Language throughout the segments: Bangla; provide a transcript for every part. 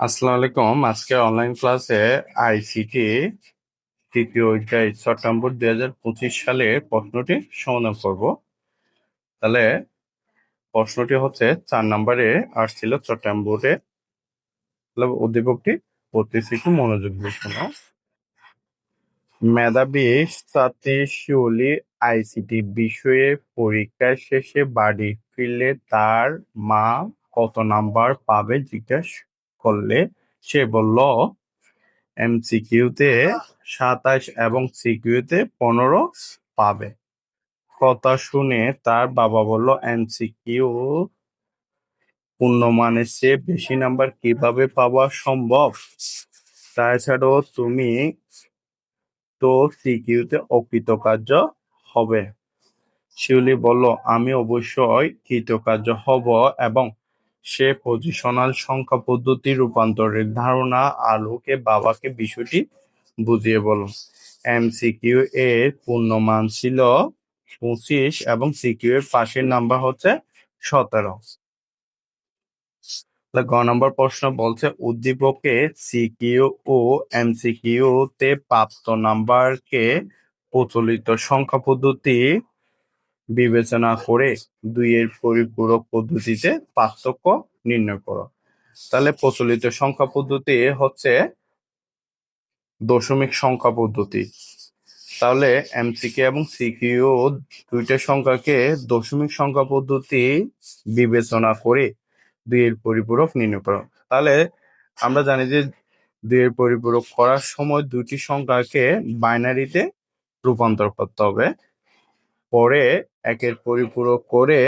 আসসালামু আলাইকুম। আজকে অনলাইন ক্লাসে আইসিটি তৃতীয় অধ্যায় সেপ্টেম্বর দুই হাজার পঁচিশ সালে প্রশ্নটি সমাধান করব। তাহলে প্রশ্নটি হচ্ছে, চার নম্বরে আসছিল সেপ্টেম্বরে তাহলে উদ্দীপকটি পড়তেছি মনোযোগ দিয়ে মেধাবী ছাত্রী আইসিটি বিষয়ে পরীক্ষা শেষে বাড়ি ফিরলে তার মা কত নাম্বার পাবে জিজ্ঞেস করলে সে বলল, এমসিকিউতে সাতাশ এবং সিকিউতে পনেরো পাবে। কথা শুনে তার বাবা বলল, এমসিকিউ পূর্ণমানের চেয়ে বেশি নাম্বার কীভাবে পাওয়া সম্ভব? তাছাড়াও তুমি তো সিকিউতে অকৃতকার্য হবে। শিউলি বলল, আমি অবশ্যই কৃতকার্য হব এবং সে পজিশনাল সংখ্যা পদ্ধতি রূপান্তরের ধারণা আলোকে বাবাকে বিষয়টি বুঝিয়ে বলল এমসিকিউ এর পূর্ণমান ছিল পঁচিশ এবং সিকিউ এর পাশের নাম্বার হচ্ছে সতেরো। গ নম্বর প্রশ্ন বলছে, উদ্দীপকে সিকিউ ও এমসিকিউ তে প্রাপ্ত নাম্বারকে প্রচলিত সংখ্যা পদ্ধতি বিবেচনা করে দুইয়ের পরিপূরক পদ্ধতিতে পার্থক্য নির্ণয় করো। তাহলে প্রচলিত সংখ্যা পদ্ধতি হচ্ছে দশমিক সংখ্যা পদ্ধতি। তাহলে এমসিকে এবং সিকিউ দুইটা সংখ্যাকে দশমিক সংখ্যা পদ্ধতি বিবেচনা করে দুইয়ের পরিপূরক নির্ণয় করো। তাহলে আমরা জানি যে দুইয়ের পরিপূরক করার সময় দুটি সংখ্যাকে বাইনারিতে রূপান্তর করতে হবে। পরে একের পরিপূরক করে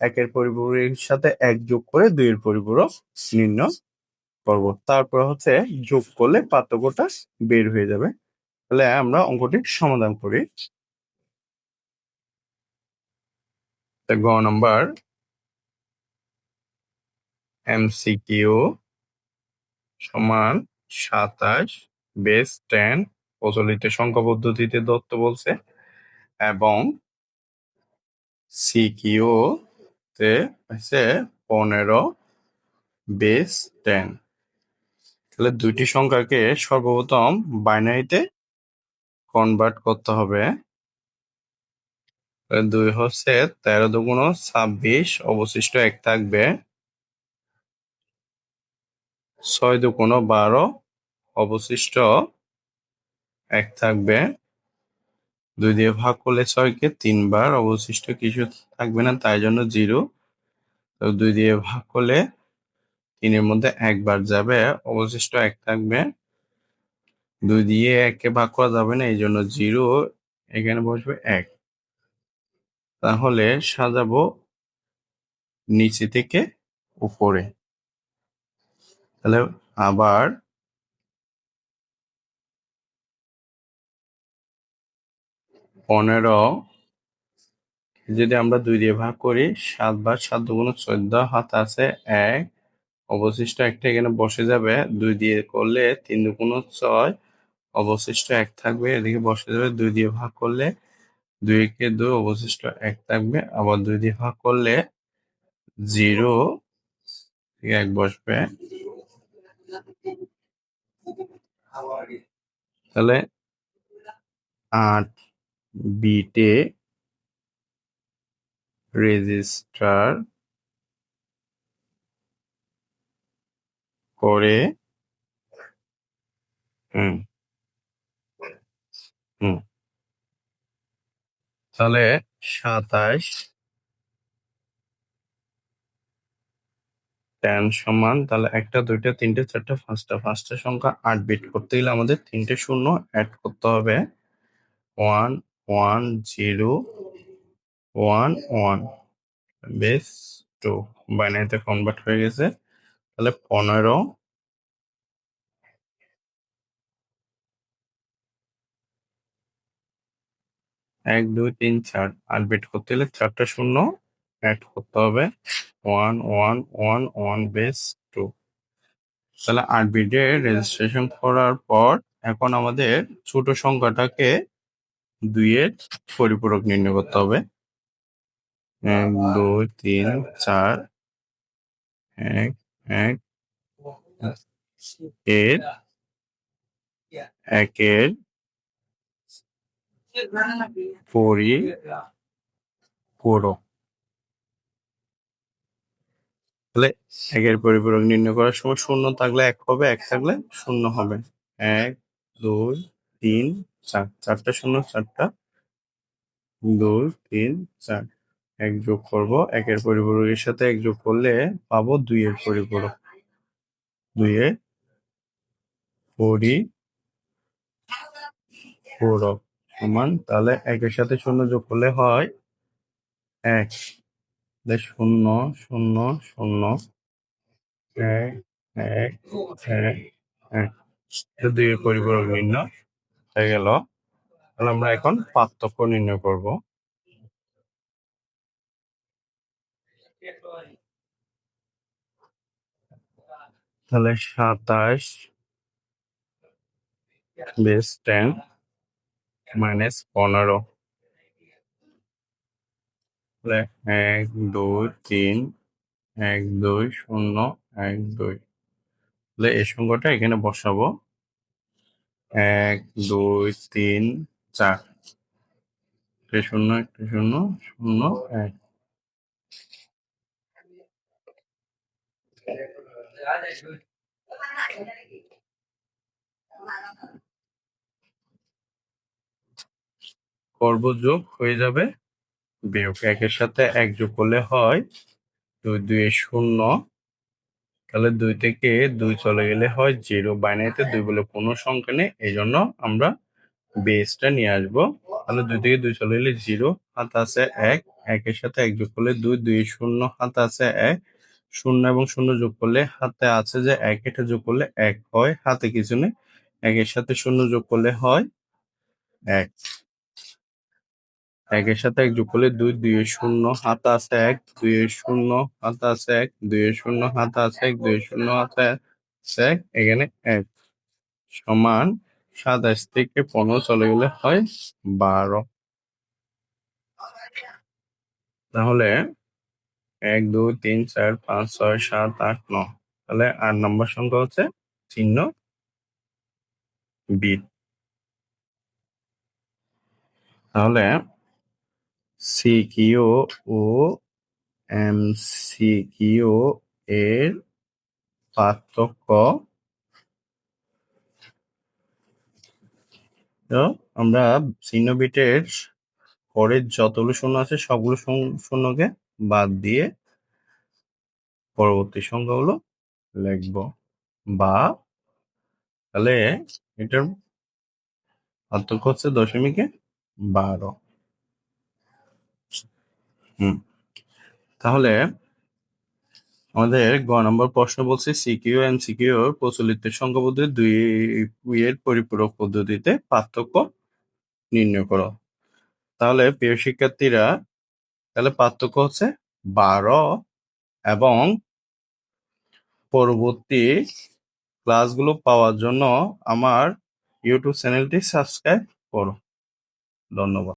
একের পরিপূরকের সাথে এক যোগ করে দুইয়ের পরিপূরক নির্ণয় করব। তারপর হচ্ছে যোগ করলে পার্থক্যটা বের হয়ে যাবে। তাহলে আমরা অঙ্কটি সমাধান করি। গ নাম্বার এমসিকিউ সমান সাতাশ বেস টেন প্রচলিত সংখ্যা পদ্ধতিতে দত্ত বলছে এবং সিকিউ তে হচ্ছে পনেরো বেস টেন। তাহলে দুইটি সংখ্যাকে সর্বপ্রথম বাইনারিতে কনভার্ট করতে হবে। দুই হচ্ছে তেরো দুগুণ ছাব্বিশ, অবশিষ্ট এক থাকবে ছয় দুগুণ বারো, অবশিষ্ট এক থাকবে দুই দিয়ে ভাগ করলে ছয়কে তিনবার অবশিষ্ট কিছু থাকবে না, তাই জন্য জিরো। তো দুই দিয়ে ভাগ করলে তিনের মধ্যে একবার যাবে, অবশিষ্ট এক থাকবে। দুই দিয়ে একে ভাগ করা যাবে না, এই জন্য জিরো, এখানে বসবে এক। তাহলে সাজাবো নিচে থেকে উপরে। তাহলে আবার পনেরো। যদি আমরা দুই দিয়ে ভাগ করি, সাত বার সাত দুগুণ চোদ্দ, হাত আছে এক। অবশিষ্ট একটা এখানে বসে যাবে, দুই দিয়ে করলে তিন দুগুণ ছয়। অবশিষ্ট এক থাকবে, এদিকে বসে যাবে, দুই দিয়ে ভাগ করলে দুই কে দুই, অবশিষ্ট এক থাকবে। আবার দুই দিয়ে ভাগ করলে জিরো এক বসবে। তাহলে আট। বিটে রেজিস্টার করে, হুম হুম। তাহলে সাতাশ টেন সমান, তাহলে একটা, দুইটা, তিনটে, চারটে, পাঁচটা পাঁচটা সংখ্যা আট বিট করতে গেলে আমাদের তিনটে শূন্য অ্যাড করতে হবে। One one zero one one base two বাইনারিতে কনভার্ট হয়ে গেছে। তাহলে পনেরো এক, দুই, তিন, চার। আট বিট করতে গেলে চারটা শূন্য অ্যাড করতে হবে। One one one one base two তাহলে আট বিটে রেজিস্ট্রেশন করার পর এখন আমাদের ছোট সংখ্যাটাকে দুইয়ের পরিপূরক নির্ণয় করতে হবে। এক, দুই, তিন, চার, এক এক, এর একের পরিপূরক। তাহলে একের পরিপূরক নির্ণয় করার সময় শূন্য থাকলে এক হবে, এক থাকলে শূন্য হবে। এক, দুই, তিন চার, চারটা শূন্য, চারটা। দুই তিন, চার। এক যোগ করব, একের পরিপূরকের সাথে এক যোগ করলে পাবো দুইয়ের পরিপূরক। দুইয়ের পরিপূরক সমান, তাহলে একের সাথে শূন্য যোগ করলে হয় এক। শূন্য শূন্য শূন্য। এক এক এক এক। দুইয়ের পরিপূরক নির্ণয় হয়ে গেল। তাহলে আমরা এখন পার্থক্য নির্ণয় করব। তাহলে সাতাশ বেস টেন মাইনাস পনেরো। এক, দুই, তিন, এক, দুই, শূন্য, এক, দুই। তাহলে এই সংখ্যাটা এখানে বসাবো। এক, দুই, তিন, চার। শূন্য, একটা শূন্য শূন্য, এক। করব যোগ হয়ে যাবে বিয়োগ একের সাথে এক যোগ করলে হয় দুই দুই শূন্য। তাহলে দুই থেকে দুই চলে গেলে হয় জিরো বাইনারিতে দুই বলে কোনো সংখ্যা নেই এই জন্য আমরা বেসটা নিয়ে আসব। তাহলে দুই থেকে দুই চলে গেলে জিরো হাত আছে এক, একের সাথে এক যোগ করলে দুই দুই শূন্য, হাত আছে এক। শূন্য এবং শূন্য যোগ করলে হাতে আছে যে এক, এটা যোগ করলে এক হয়, হাতে কিছু নেই, একের সাথে শূন্য যোগ করলে হয় এক। একের সাথে এক যোগ করলে দুই দুই শূন্য হাত আছে এক, দুই শূন্য হাত আছে এক, দুই শূন্য হাত আছে এক, দুই শূন্য হাতে আছে এক, এখানে এক সমান সাতাশ থেকে পনেরো চলে গেলে হয় বারো। তাহলে এক, দুই, তিন, চার, পাঁচ, ছয়, সাত, আট, ন। তাহলে আট নম্বর সংখ্যা হচ্ছে চিহ্ন বিট তাহলে সিকিউ ও এম এমসিকিউ এর পার্থক্য। আমরা চিহ্ন বিটের পরের যতগুলো শূন্য আছে, সবগুলো শূন্য- শূন্যকে বাদ দিয়ে পরবর্তী সংখ্যাগুলো লিখব। বা তাহলে এটার পার্থক্য হচ্ছে দশমিকে বারো। হুম। তাহলে আমাদের গ নম্বর প্রশ্ন বলছে, সিকিউ এন্ড সিকিউ প্রচলিত সংখ্যা পদ্ধতি দুই এর পরিপূরক পদ্ধতিতে পার্থক্য নির্ণয় করো। তাহলে প্রিয় শিক্ষার্থীরা, তাহলে পার্থক্য হচ্ছে বারো এবং পরবর্তী ক্লাসগুলো পাওয়ার জন্য আমার ইউটিউব চ্যানেলটি সাবস্ক্রাইব করো। ধন্যবাদ।